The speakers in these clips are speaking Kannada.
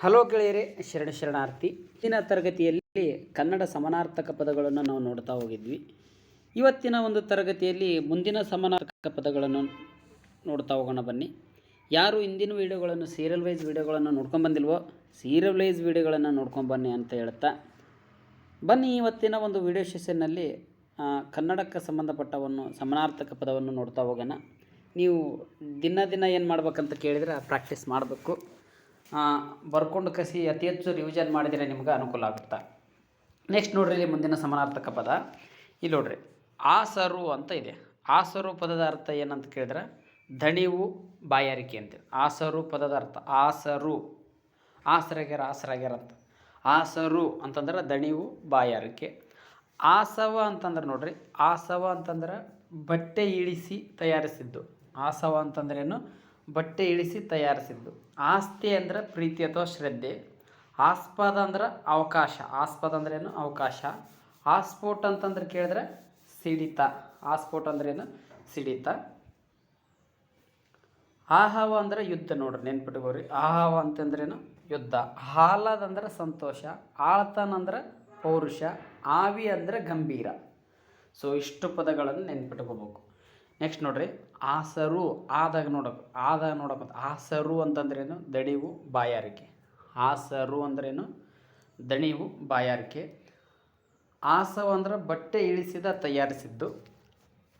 ಹಲೋ ಗೆಳೆಯರೇ, ಶರಣ ಶರಣಾರ್ಥಿ. ಇಂದಿನ ತರಗತಿಯಲ್ಲಿ ಕನ್ನಡ ಸಮಾನಾರ್ಥಕ ಪದಗಳನ್ನು ನಾವು ನೋಡ್ತಾ ಹೋಗಿದ್ವಿ. ಇವತ್ತಿನ ಒಂದು ತರಗತಿಯಲ್ಲಿ ಮುಂದಿನ ಸಮಾನಾರ್ಥಕ ಪದಗಳನ್ನು ನೋಡ್ತಾ ಹೋಗೋಣ ಬನ್ನಿ. ಯಾರು ಇಂದಿನ ವೀಡಿಯೋಗಳನ್ನು ಸೀರಿಯಲ್ ವೈಸ್ ವೀಡಿಯೋಗಳನ್ನು ನೋಡ್ಕೊಂಡು ಬಂದಿಲ್ವೋ ಸೀರಿಯಲ್ ವೈಸ್ ವೀಡಿಯೋಗಳನ್ನು ನೋಡ್ಕೊಂಬನ್ನಿ ಅಂತ ಹೇಳ್ತಾ. ಬನ್ನಿ ಇವತ್ತಿನ ಒಂದು ವಿಡಿಯೋ ಸೆಷನ್ನಲ್ಲಿ ಕನ್ನಡಕ್ಕೆ ಸಂಬಂಧಪಟ್ಟವನ್ನು ಸಮಾನಾರ್ಥಕ ಪದವನ್ನು ನೋಡ್ತಾ ಹೋಗೋಣ. ನೀವು ದಿನ ದಿನ ಏನು ಮಾಡ್ಬೇಕಂತ ಕೇಳಿದರೆ ಪ್ರಾಕ್ಟೀಸ್ ಮಾಡಬೇಕು. ಬರ್ಕೊಂಡು ಕಸಿ ಅತಿ ಹೆಚ್ಚು ರಿವಿಷನ್ ಮಾಡಿದರೆ ನಿಮ್ಗೆ ಅನುಕೂಲ ಆಗುತ್ತೆ? ನೆಕ್ಸ್ಟ್ ನೋಡ್ರಿ ಇಲ್ಲಿ ಮುಂದಿನ ಸಮಾನಾರ್ಥಕ ಪದ. ಇಲ್ಲಿ ನೋಡ್ರಿ, ಆಸರು ಅಂತ ಇದೆ. ಆಸರು ಪದದ ಅರ್ಥ ಏನಂತ ಕೇಳಿದ್ರೆ, ದಣಿವು, ಬಾಯಾರಿಕೆ ಅಂತೇಳಿ ಆಸರು ಪದದ ಅರ್ಥ, ಆಸರು. ಆಸರಾಗ್ಯಾರ ಆಸರಾಗ್ಯಾರ ಅಂತ. ಆಸರು ಅಂತಂದ್ರೆ ದಣಿವು, ಬಾಯಾರಿಕೆ. ಆಸವ ಅಂತಂದ್ರೆ ನೋಡ್ರಿ, ಆಸವ ಅಂತಂದ್ರೆ ಬಟ್ಟೆ ಇಳಿಸಿ ತಯಾರಿಸಿದ್ದು. ಆಸವ ಅಂತಂದ್ರೇನು ಬಟ್ಟೆ ಇಳಿಸಿ ತಯಾರಿಸಿದ್ದು. ಆಸ್ತಿ ಅಂದ್ರೆ ಪ್ರೀತಿ ಅಥವಾ ಶ್ರದ್ಧೆ. ಆಸ್ಪದ ಅಂದ್ರೆ ಅವಕಾಶ. ಆಸ್ಪದ ಅಂದ್ರೇನು ಅವಕಾಶ. ಆಸ್ಫೋಟ್ ಅಂತಂದ್ರೆ ಕೇಳಿದ್ರೆ ಸಿಡಿತ. ಆಸ್ಫೋಟ್ ಅಂದ್ರೇನು ಸಿಡಿತ. ಆಹವ ಅಂದ್ರೆ ಯುದ್ಧ ನೋಡ್ರಿ ನೆನ್ಪಿಟ್ಕೋರಿ ಆಹವ ಅಂತಂದ್ರೇನು ಯುದ್ಧ. ಹಾಲದಂದ್ರೆ ಸಂತೋಷ. ಆಳ್ತನ ಅಂದ್ರೆ ಪೌರುಷ. ಆವಿ ಅಂದ್ರೆ ಗಂಭೀರ. ಸೊ ಇಷ್ಟು ಪದಗಳನ್ನು ನೆನ್ಪಿಟ್ಕೋಬೇಕು. ನೆಕ್ಸ್ಟ್ ನೋಡ್ರಿ. ಆಸರು, ಆದಾಗ ನೋಡೋಕೆ, ಆದಾಗ ನೋಡಬೇಕು ಆಸರು ಅಂತಂದ್ರೇನು? ದಣಿವು, ಬಾಯಾರಿಕೆ. ಆಸರು ಅಂದ್ರೇನು? ದಣಿವು, ಬಾಯಾರಿಕೆ. ಆಸವ ಅಂದ್ರೆ ಬಟ್ಟೆ ಇಳಿಸಿದ, ತಯಾರಿಸಿದ್ದು.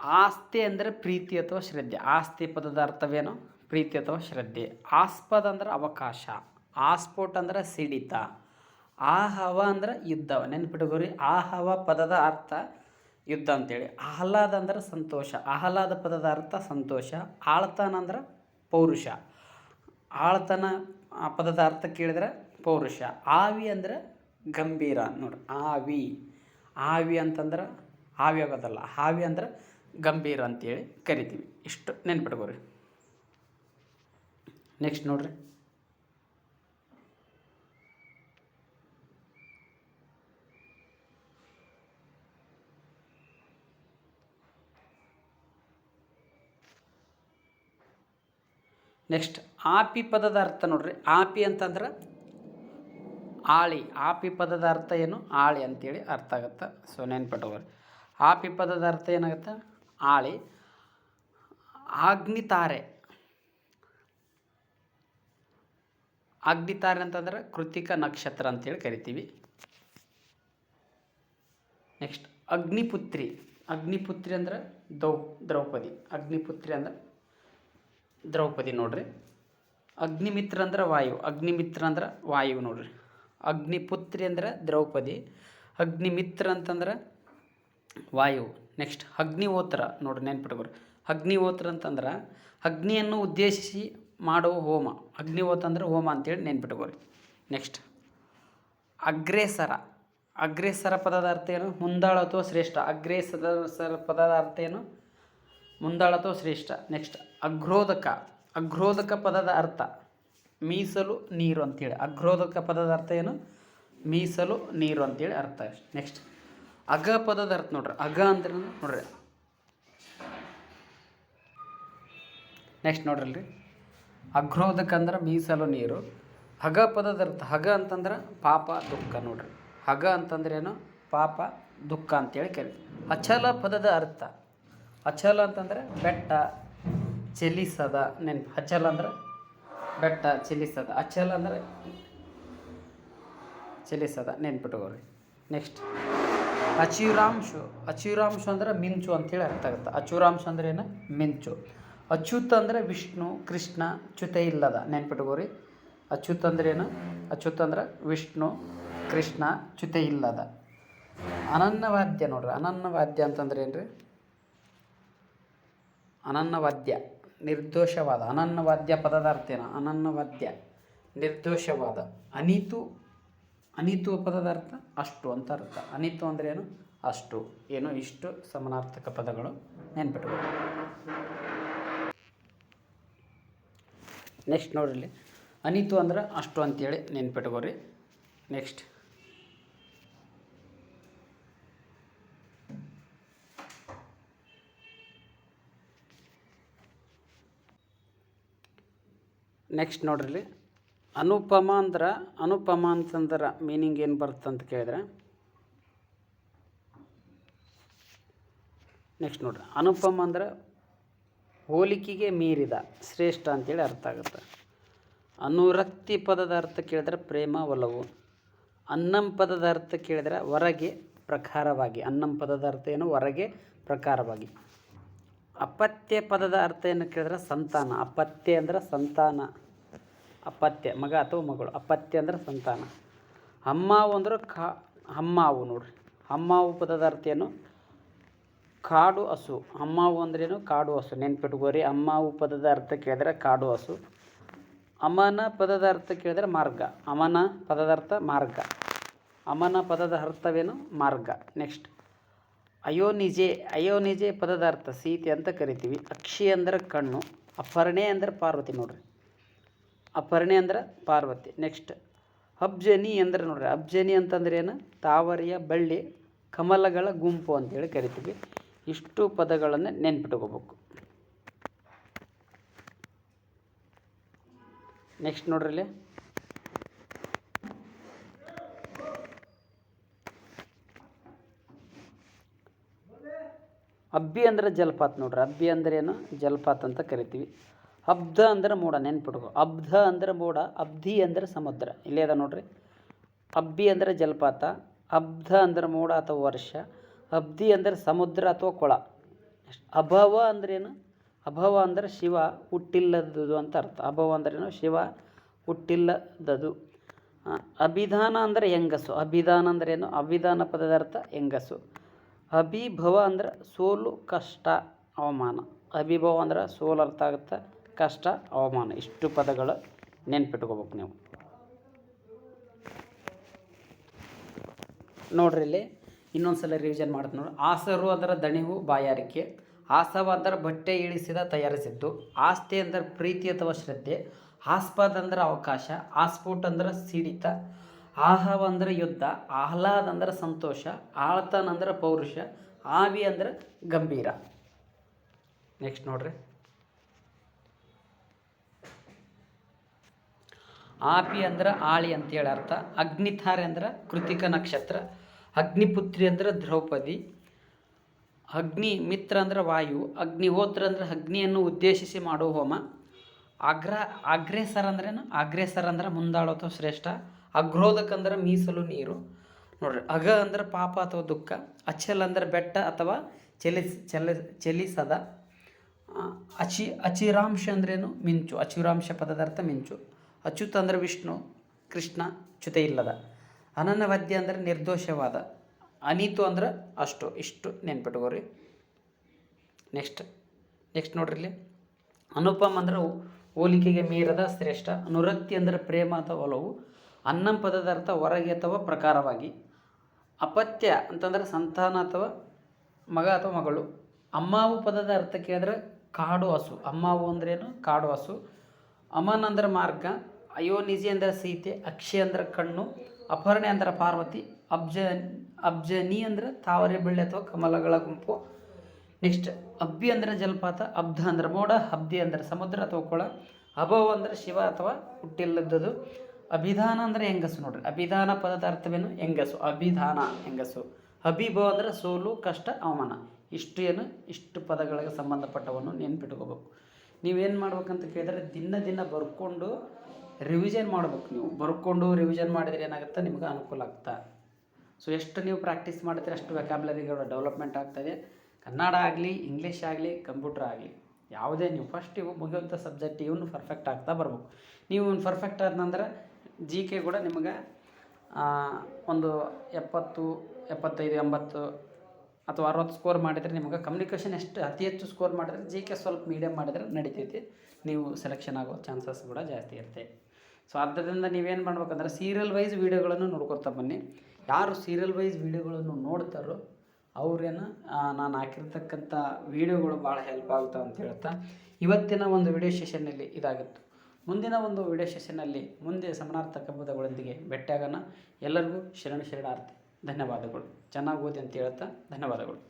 ಆಸ್ತಿ ಅಂದರೆ ಪ್ರೀತಿ ಅಥವಾ ಶ್ರದ್ಧೆ. ಆಸ್ತಿ ಪದದ ಅರ್ಥವೇನು? ಪ್ರೀತಿ ಅಥವಾ ಶ್ರದ್ಧೆ. ಆಸ್ಪದ ಅಂದ್ರೆ ಅವಕಾಶ. ಆಸ್ಫೋಟ್ ಅಂದ್ರೆ ಸಿಡಿತ. ಆಹವ ಅಂದ್ರೆ ಯುದ್ಧವ ನೆನ್ಪಿಟ್ಕೋರಿ ಆಹವ ಪದದ ಅರ್ಥ ಯುದ್ಧ ಅಂತೇಳಿ. ಆಹ್ಲಾದ ಅಂದ್ರೆ ಸಂತೋಷ. ಆಹ್ಲಾದ ಪದದ ಅರ್ಥ ಸಂತೋಷ. ಆಳ್ತನ ಅಂದ್ರೆ ಪೌರುಷ. ಆಳ್ತನ ಪದದ ಅರ್ಥ ಕೇಳಿದ್ರೆ ಪೌರುಷ. ಆವಿ ಅಂದ್ರೆ ಗಂಭೀರ. ನೋಡಿ ಆವಿ. ಆವಿ ಅಂತಂದ್ರೆ ಆವಿ ಆಗೋದಲ್ಲ. ಆವಿ ಅಂದ್ರೆ ಗಂಭೀರ ಅಂತೇಳಿ ಕರಿತೀವಿ. ಇಷ್ಟು ನೆನ್ಪಿಟ್ಕೋರಿ ನೆಕ್ಸ್ಟ್ ನೋಡ್ರಿ. ನೆಕ್ಸ್ಟ್ ಆಪಿ ಪದದ ಅರ್ಥ ನೋಡ್ರಿ. ಆಪಿ ಅಂತಂದ್ರೆ ಆಳಿ. ಆಪಿ ಪದದ ಅರ್ಥ ಏನು? ಆಳಿ ಅಂತೇಳಿ ಅರ್ಥ ಆಗುತ್ತೆ. ಸೊ ನೆನ್ಪಿಟ್ಟವ್ರಿ ಆಪಿ ಪದದ ಅರ್ಥ ಏನಾಗುತ್ತೆ? ಆಳಿ. ಅಗ್ನಿತಾರೆ. ಅಗ್ನಿತಾರೆ ಅಂತಂದ್ರೆ ಕೃತಿಕ ನಕ್ಷತ್ರ ಅಂತೇಳಿ ಕರಿತೀವಿ. ನೆಕ್ಸ್ಟ್ ಅಗ್ನಿಪುತ್ರಿ. ಅಗ್ನಿಪುತ್ರಿ ಅಂದ್ರೆ ದೌ, ದ್ರೌಪದಿ. ಅಗ್ನಿಪುತ್ರಿ ಅಂದ್ರೆ ದ್ರೌಪದಿ ನೋಡ್ರಿ. ಅಗ್ನಿಮಿತ್ರ ಅಂದ್ರೆ ವಾಯು, ಅಗ್ನಿಮಿತ್ರ ಅಂದ್ರೆ ವಾಯು ನೋಡ್ರಿ. ಅಗ್ನಿಪುತ್ರಿ ಅಂದ್ರೆ ದ್ರೌಪದಿ, ಅಗ್ನಿಮಿತ್ರ ಅಂತಂದ್ರೆ ವಾಯು. ನೆಕ್ಸ್ಟ್ ಅಗ್ನಿಹೋತ್ರ ನೋಡ್ರಿ ನೆನ್ಪಿಟ್ಕೊರಿ. ಅಗ್ನಿಹೋತ್ರ ಅಂತಂದ್ರೆ ಅಗ್ನಿಯನ್ನು ಉದ್ದೇಶಿಸಿ ಮಾಡುವ ಹೋಮ. ಅಗ್ನಿಹೋತ್ರ ಅಂದ್ರೆ ಹೋಮ ಅಂತೇಳಿ ನೆನ್ಪಿಟ್ಕೊರಿ. ನೆಕ್ಸ್ಟ್ ಅಗ್ರೇಸರ. ಅಗ್ರೇಸರ ಪದದ ಅರ್ಥ ಏನು? ಮುಂದಾಳತ್ವ ಶ್ರೇಷ್ಠ. ಅಗ್ರೇಸರ ಪದದ ಅರ್ಥ ಏನು? ಮುಂದಾಳತ್ವ ಶ್ರೇಷ್ಠ. ನೆಕ್ಸ್ಟ್ ಅಗ್ರೋದಕ ಅಗ್ರೋದಕ ಪದದ ಅರ್ಥ ಮೀಸಲು ನೀರು ಅಂತೇಳಿ. ಅಗ್ರೋಧಕ ಪದದ ಅರ್ಥ ಏನು? ಮೀಸಲು ನೀರು ಅಂತೇಳಿ ಅರ್ಥ ನೆಕ್ಸ್ಟ್ ಅಗ ಪದದ ಅರ್ಥ ನೋಡ್ರಿ. ಅಗ ಅಂದ್ರೆ ನೋಡ್ರಿ. ನೆಕ್ಸ್ಟ್ ನೋಡ್ರಲ್ರಿ. ಅಗ್ರೋಧಕ ಅಂದ್ರೆ ಮೀಸಲು ನೀರು. ಹಗ ಪದದ ಅರ್ಥ ಹಗ ಅಂತಂದ್ರೆ ಪಾಪ, ದುಃಖ ನೋಡ್ರಿ. ಹಗ ಅಂತಂದ್ರೆ ಏನು? ಪಾಪ, ದುಃಖ ಅಂತೇಳಿ ಕರಿ ಅಚಲ ಪದದ ಅರ್ಥ. ಅಚಲ ಅಂತಂದ್ರೆ ಬೆಟ್ಟ ಚಲಿಸದ ನೆನ್ಪು, ಅಚಲ ಅಂದ್ರೆ ಬೆಟ್ಟ ಚಲಿಸದ ಅಚಲ ಅಂದ್ರೆ ಚಲಿಸದ ನೆನ್ಪಿಟ್ಕೋರಿ ನೆಕ್ಸ್ಟ್ ಅಚುರಾಂಶ ಅಚುರಾಂಶ ಅಂದ್ರೆ ಮಿಂಚು ಅಂತೇಳಿ ಅರ್ಥ ಆಗುತ್ತೆ. ಅಚುರಾಂಶ ಅಂದ್ರೆ ಏನು? ಮಿಂಚು. ಅಚ್ಯುತ್ ಅಂದ್ರೆ ವಿಷ್ಣು, ಕೃಷ್ಣ, ಚ್ಯುತ ಇಲ್ಲದ ನೆನ್ಪಿಟ್ಕೋರಿ ಅಚ್ಯುತ್ ಅಂದ್ರೆ ಏನು? ಅಚ್ಯುತ್ ಅಂದ್ರೆ ವಿಷ್ಣು, ಕೃಷ್ಣ, ಚ್ಯುತೆ ಇಲ್ಲದ. ಅನನ್ನವಾದ್ಯ ನೋಡ್ರಿ ಅನನ್ನವಾದ್ಯ ಅಂತಂದ್ರೆ ಏನ್ರಿ? ಅನನ್ನವಾದ್ಯ ನಿರ್ದೋಷವಾದ ಅನನ್ನವಾದ್ಯ ಪದದ ಅರ್ಥ ಏನು ಅನನ್ನವಾದ್ಯ ನಿರ್ದೋಷವಾದ, ಅನಿತು ಅನಿತು ಪದದ ಅರ್ಥ ಅಷ್ಟು ಅಂತ ಅರ್ಥ. ಅನಿತು ಅಂದ್ರೆ ಏನು? ಅಷ್ಟು. ಏನು? ಇಷ್ಟು ಸಮಾನಾರ್ಥಕ ಪದಗಳು ನೆನ್ಪಿಟ್ಕೊಳ್ಳಿ. ನೆಕ್ಸ್ಟ್ ನೋಡ್ರಿ ಅನಿತು ಅಂದ್ರೆ ಅಷ್ಟು ಅಂತೇಳಿ ನೆನ್ಪಿಟ್ಕೋರಿ ನೆಕ್ಸ್ಟ್ ನೆಕ್ಸ್ಟ್ ನೋಡ್ರಿ. ಅನುಪಮ ಅಂದ್ರೆ, ಅನುಪಮ ಅಂತಂದ್ರೆ ಮೀನಿಂಗ್ ಏನು ಬರುತ್ತೆ ಅಂತ ಕೇಳಿದ್ರೆ. ನೆಕ್ಸ್ಟ್ ನೋಡ್ರಿ. ಅನುಪಮ ಅಂದ್ರೆ ಹೋಲಿಕೆಗೆ ಮೀರಿದ, ಶ್ರೇಷ್ಠ ಅಂತೇಳಿ ಅರ್ಥ ಆಗುತ್ತೆ. ಅನುರಕ್ತಿ ಪದದ ಅರ್ಥ ಕೇಳಿದ್ರೆ ಪ್ರೇಮ, ಒಲವು. ಅನ್ನಂ ಪದದ ಅರ್ಥ ಕೇಳಿದ್ರೆ ಹೊರಗೆ ಪ್ರಕಾರವಾಗಿ. ಅನ್ನಂ ಪದದ ಅರ್ಥ ಏನು? ಹೊರಗೆ ಪ್ರಕಾರವಾಗಿ. ಅಪತ್ಯ ಪದದ ಅರ್ಥ ಏನು ಕೇಳಿದ್ರೆ ಸಂತಾನ. ಅಪತ್ಯ ಅಂದ್ರೆ ಸಂತಾನ. ಅಪತ್ಯ, ಮಗ ಅಥವಾ ಮಗಳು. ಅಪತ್ಯ ಅಂದ್ರೆ ಸಂತಾನ. ಅಮ್ಮಾವು ಅಂದ್ರೆ ಕಾ ಅಮ್ಮಾವು ನೋಡ್ರಿ. ಅಮ್ಮಾವು ಪದದ ಅರ್ಥ ಏನು ಕಾಡು ಹಸು. ಅಮ್ಮಾವು ಅಂದ್ರೇನು ಕಾಡು ಹಸು. ನೆನ್ಪಿಟ್ಕೋರಿ ಅಮ್ಮಾವು ಪದದ ಅರ್ಥ ಕೇಳಿದ್ರೆ ಕಾಡು ಹಸು. ಅಮನ ಪದದ ಅರ್ಥ ಕೇಳಿದ್ರೆ ಮಾರ್ಗ. ಅಮನ ಪದದ ಅರ್ಥ ಮಾರ್ಗ. ಅಮನ ಪದದ ಅರ್ಥವೇನು? ಮಾರ್ಗ. ನೆಕ್ಸ್ಟ್ ಅಯೋನಿಜೆ ಅಯೋನಿಜೆ ಪದದ ಅರ್ಥ ಸೀತೆ ಅಂತ ಕರಿತೀವಿ. ಅಕ್ಷಿ ಅಂದ್ರೆ ಕಣ್ಣು, ಅಪರ್ಣೆ ಅಂದ್ರೆ ಪಾರ್ವತಿ ನೋಡ್ರಿ. ಅಪರ್ಣೆ ಅಂದ್ರೆ ಪಾರ್ವತಿ. ನೆಕ್ಸ್ಟ್ ಅಬ್ಜನಿ ಅಂದ್ರೆ ನೋಡ್ರಿ, ಅಬ್ಜನಿ ಅಂತಂದ್ರೆ ಏನು? ತಾವರಿಯ ಬಳ್ಳಿ, ಕಮಲಗಳ ಗುಂಪು ಅಂತೇಳಿ ಕರಿತೀವಿ. ಇಷ್ಟು ಪದಗಳನ್ನು ನೆನ್ಪಿಟ್ಕೋಬೇಕು. ನೆಕ್ಸ್ಟ್ ನೋಡ್ರಿ ಅಬ್ಬಿ ಅಂದ್ರೆ ಜಲಪಾತ ನೋಡ್ರಿ, ಅಬ್ಬಿ ಅಂದ್ರೆ ಏನು? ಜಲಪಾತ ಅಂತ ಕರಿತೀವಿ. ಅಬ್ಧ ಅಂದ್ರೆ ಮೋಡ ನೆನ್ಪಿಟ್ಕೋ. ಅಬ್ಧ ಅಂದ್ರೆ ಮೋಡ ಅಬ್ಧಿ ಅಂದ್ರೆ ಸಮುದ್ರ. ಇಲ್ಲೇ ಅದ ನೋಡ್ರಿ. ಅಬ್ಬಿ ಅಂದ್ರೆ ಜಲಪಾತ, ಅಬ್ಧ ಅಂದ್ರೆ ಮೋಡ ಅಥವಾ ವರ್ಷ, ಅಬ್ಧಿ ಅಂದ್ರೆ ಸಮುದ್ರ ಅಥವಾ ಕೊಳ. ಅಭವ ಅಂದ್ರೇನು ಅಭವ ಅಂದ್ರೆ ಶಿವ, ಹುಟ್ಟಿಲ್ಲದುದು ಅಂತ ಅರ್ಥ. ಅಭವ ಅಂದ್ರೇನು ಶಿವ, ಹುಟ್ಟಿಲ್ಲದದು. ಅಭಿಧಾನ ಅಂದರೆ ಹೆಂಗಸು. ಅಭಿಧಾನ ಅಂದ್ರೇನು ಅಭಿಧಾನ ಪದದ ಅರ್ಥ ಹೆಂಗಸು. ಅಭಿಭವ ಅಂದ್ರೆ ಸೋಲು, ಕಷ್ಟ, ಅವಮಾನ. ಅಭಿಭವ ಅಂದ್ರೆ ಸೋಲು ಅರ್ಥ ಆಗುತ್ತೆ. ಕಷ್ಟ, ಅವಮಾನ, ಇಷ್ಟು ಪದಗಳು ನೆನ್ಪಿಟ್ಕೋಬೇಕು ನೀವು. ನೋಡ್ರಿ ಇಲ್ಲಿ ಇನ್ನೊಂದು ಸಲ ರಿವಿಷನ್ ಮಾಡ್ತೀನಿ ನೋಡಿ. ಆಸರು ಅದರ ದಣಿವು ಬಾಯಾರಿಕೆ, ಆಸವ ಅದರ ಬಟ್ಟೆ ಇಳಿಸಿದ ತಯಾರಿಸಿದ್ದು, ಆಸ್ತಿ ಅಂದ್ರೆ ಪ್ರೀತಿ ಅಥವಾ ಶ್ರದ್ಧೆ, ಆಸ್ಪದ ಅಂದ್ರೆ ಅವಕಾಶ ಆಸ್ಫೋಟ್ ಅಂದ್ರೆ ಸಿಡಿತ, ಆಹವ ಅಂದ್ರೆ ಯುದ್ಧ, ಆಹ್ಲಾದ ಅಂದ್ರೆ ಸಂತೋಷ, ಆಳ್ತನ್ ಅಂದ್ರೆ ಪೌರುಷ, ಆವಿ ಅಂದ್ರೆ ಗಂಭೀರ. ನೆಕ್ಸ್ಟ್ ನೋಡ್ರಿ. ಆಪಿ ಅಂದ್ರೆ ಆಳಿ ಅಂತೇಳಿ ಅರ್ಥ. ಅಗ್ನಿತಾರೆ ಅಂದ್ರೆ ಕೃತಿಕ ನಕ್ಷತ್ರ. ಅಗ್ನಿಪುತ್ರಿ ಅಂದ್ರೆ ದ್ರೌಪದಿ. ಅಗ್ನಿ ಮಿತ್ರ ಅಂದ್ರೆ ವಾಯು. ಅಗ್ನಿಹೋತ್ರ ಅಂದ್ರೆ ಅಗ್ನಿಯನ್ನು ಉದ್ದೇಶಿಸಿ ಮಾಡೋ ಹೋಮ. ಅಗ್ರ ಅಗ್ರೇಸರ ಅಂದ್ರೇನು? ಅಗ್ರೇಸರ ಅಂದ್ರೆ ಮುಂದಾಳೋತ ಅಥವಾ ಶ್ರೇಷ್ಠ. ಅಗ್ರೋಧಕ ಅಂದ್ರೆ ಮೀಸಲು ನೀರು. ನೋಡ್ರಿ ಅಗ ಅಂದ್ರೆ ಪಾಪ ಅಥವಾ ದುಃಖ. ಅಚಲ್ ಅಂದ್ರೆ ಬೆಟ್ಟ ಅಥವಾ ಚಲಿಸ್ ಚಲ ಚಲಿಸದ. ಅಚಿ ಅಚಿರಾಂಶ ಅಂದ್ರೇನು? ಮಿಂಚು. ಅಚಿರಾಂಶ ಪದದ ಅರ್ಥ ಮಿಂಚು. ಅಚ್ಯುತ ಅಂದರೆ ವಿಷ್ಣು, ಕೃಷ್ಣ ಚ್ಯುತ ಇಲ್ಲದ. ಅನನ್ಯವದ್ಯ ಅಂದರೆ ನಿರ್ದೋಷವಾದ. ಅನೀತು ಅಂದ್ರೆ ಅಷ್ಟು, ಇಷ್ಟು ನೆನ್ಪಿಟ್ಕೋರಿ ನೆಕ್ಸ್ಟ್ ನೆಕ್ಸ್ಟ್ ನೋಡ್ರಿ ಅನುಪಮ್ ಅಂದ್ರೆ ಹೋಲಿಕೆಗೆ ಮೀರದ ಶ್ರೇಷ್ಠ. ಅನುರಕ್ತಿ ಅಂದರೆ ಪ್ರೇಮ ಅಥವಾ ಒಲವು. ಅನ್ನಂ ಪದದ ಅರ್ಥ ಹೊರಗೆ ಅಥವಾ ಪ್ರಕಾರವಾಗಿ. ಅಪತ್ಯ ಅಂತಂದ್ರೆ ಸಂತಾನ ಅಥವಾ ಮಗ ಅಥವಾ ಮಗಳು. ಅಮ್ಮಾವು ಪದದ ಅರ್ಥ ಕೇಳಿದ್ರೆ ಕಾಡು ಹಸು. ಅಮ್ಮಾವು ಅಂದ್ರೇನು ಕಾಡು ಹಸು. ಅಮನ್ ಅಂದ್ರೆ ಮಾರ್ಗ. ಅಯೋನಿಜಿ ಅಂದ್ರೆ ಸೀತೆ, ಅಕ್ಷಿ ಅಂದರೆ ಕಣ್ಣು, ಅಪರ್ಣೆ ಅಂದರೆ ಪಾರ್ವತಿ, ಅಬ್ಜ, ಅಬ್ಜನಿ ಅಂದರೆ ತಾವರೆ ಬೆಳ್ಳೆ ಅಥವಾ ಕಮಲಗಳ ಗುಂಪು. ನೆಕ್ಸ್ಟ್ ಅಬ್ಬಿ ಅಂದರೆ ಜಲಪಾತ, ಅಬ್ಧ ಅಂದ್ರೆ ಮೋಡ, ಹಬ್ದಿ ಅಂದರೆ ಸಮುದ್ರ ಅಥವಾ ಕೊಳ, ಅಭವ ಅಂದರೆ ಶಿವ ಅಥವಾ ಹುಟ್ಟಿಲ್ಲದ್ದು ಅಭಿಧಾನ ಅಂದರೆ ಹೆಂಗಸು ನೋಡ್ರಿ, ಅಭಿಧಾನ ಪದದ ಅರ್ಥವೇನು ಹೆಂಗಸು, ಅಭಿಧಾನ ಹೆಂಗಸು. ಅಭಿಭವ ಅಂದರೆ ಸೋಲು, ಕಷ್ಟ, ಅವಮಾನ. ಇಷ್ಟು ಏನು? ಇಷ್ಟು ಪದಗಳಿಗೆ ಸಂಬಂಧಪಟ್ಟವನ್ನು ನೆನ್ಪಿಟ್ಕೋಬೇಕು. ನೀವೇನು ಮಾಡ್ಬೇಕಂತ ಕೇಳಿದ್ರೆ ದಿನ ದಿನ ಬರ್ಕೊಂಡು ರಿವಿಷನ್ ಮಾಡ್ಬೇಕು ನೀವು. ಬರ್ಕೊಂಡು ರಿವಿಷನ್ ಮಾಡಿದರೆ ಏನಾಗುತ್ತೆ? ನಿಮ್ಗೆ ಅನುಕೂಲ ಆಗ್ತಾ. ಸೊ ಎಷ್ಟು ನೀವು ಪ್ರಾಕ್ಟೀಸ್ ಮಾಡ್ತೀರಿ ಅಷ್ಟು ವೆಕಾಬ್ಲರಿಗಳು ಡೆವಲಪ್ಮೆಂಟ್ ಆಗ್ತದೆ ಕನ್ನಡ ಆಗಲಿ ಇಂಗ್ಲೀಷ್ ಆಗಲಿ ಕಂಪ್ಯೂಟರ್ ಆಗಲಿ, ಯಾವುದೇ ನೀವು ಫಸ್ಟ್ ಇವು ಮುಗಿಯುವಂಥ ಸಬ್ಜೆಕ್ಟ್ ಇವನು ಪರ್ಫೆಕ್ಟ್ ಆಗ್ತಾ ಬರ್ಬೇಕು. ನೀವು ಇವ್ನು ಪರ್ಫೆಕ್ಟ್ ಆದನಂದ್ರೆ ಜಿ ಕೆ ಕೂಡ ನಿಮಗೆ ಒಂದು ಎಪ್ಪತ್ತು, ಎಪ್ಪತ್ತೈದು, ಎಂಬತ್ತು ಅಥವಾ ಅರವತ್ತು ಸ್ಕೋರ್ ಮಾಡಿದರೆ ನಿಮಗೆ ಕಮ್ಯುನಿಕೇಷನ್ ಎಷ್ಟು ಅತಿ ಹೆಚ್ಚು ಸ್ಕೋರ್ ಮಾಡಿದ್ರೆ ಜಿ ಕೆ ಸ್ವಲ್ಪ ಮೀಡಿಯಮ್ ಮಾಡಿದರೆ ನಡೀತೈತಿ. ನೀವು ಸೆಲೆಕ್ಷನ್ ಆಗೋ ಚಾನ್ಸಸ್ ಕೂಡ ಜಾಸ್ತಿ ಇರುತ್ತೆ. ಸೊ ಆದ್ದರಿಂದ ನೀವೇನು ಮಾಡ್ಬೇಕಂದ್ರೆ ಸೀರಿಯಲ್ ವೈಸ್ ವೀಡಿಯೋಗಳನ್ನು ನೋಡ್ಕೊತಾ ಬನ್ನಿ. ಯಾರು ಸೀರಿಯಲ್ ವೈಸ್ ವೀಡಿಯೋಗಳನ್ನು ನೋಡ್ತಾರೋ ಅವ್ರೇನು ನಾನು ಹಾಕಿರ್ತಕ್ಕಂಥ ವೀಡಿಯೋಗಳು ಭಾಳ ಹೆಲ್ಪ್ ಆಗುತ್ತೆ ಅಂತ ಹೇಳ್ತಾ, ಇವತ್ತಿನ ಒಂದು ವಿಡಿಯೋ ಸೆಷನ್ನಲ್ಲಿ ಇದಾಗಿತ್ತು. ಮುಂದಿನ ಒಂದು ವಿಡಿಯೋ ಸೆಷನ್ನಲ್ಲಿ ಮುಂದೆ ಸಮನಾರ್ಥಕ ಪದಗಳೊಂದಿಗೆ ಭೇಟಿಯಾಗೋಣ. ಎಲ್ಲರಿಗೂ ಶರಣ ಶರಣಾರ್ಥಿ. ಧನ್ಯವಾದಗಳು. ಚೆನ್ನಾಗಿ ಓದಿ ಅಂತ ಹೇಳ್ತಾ ಧನ್ಯವಾದಗಳು.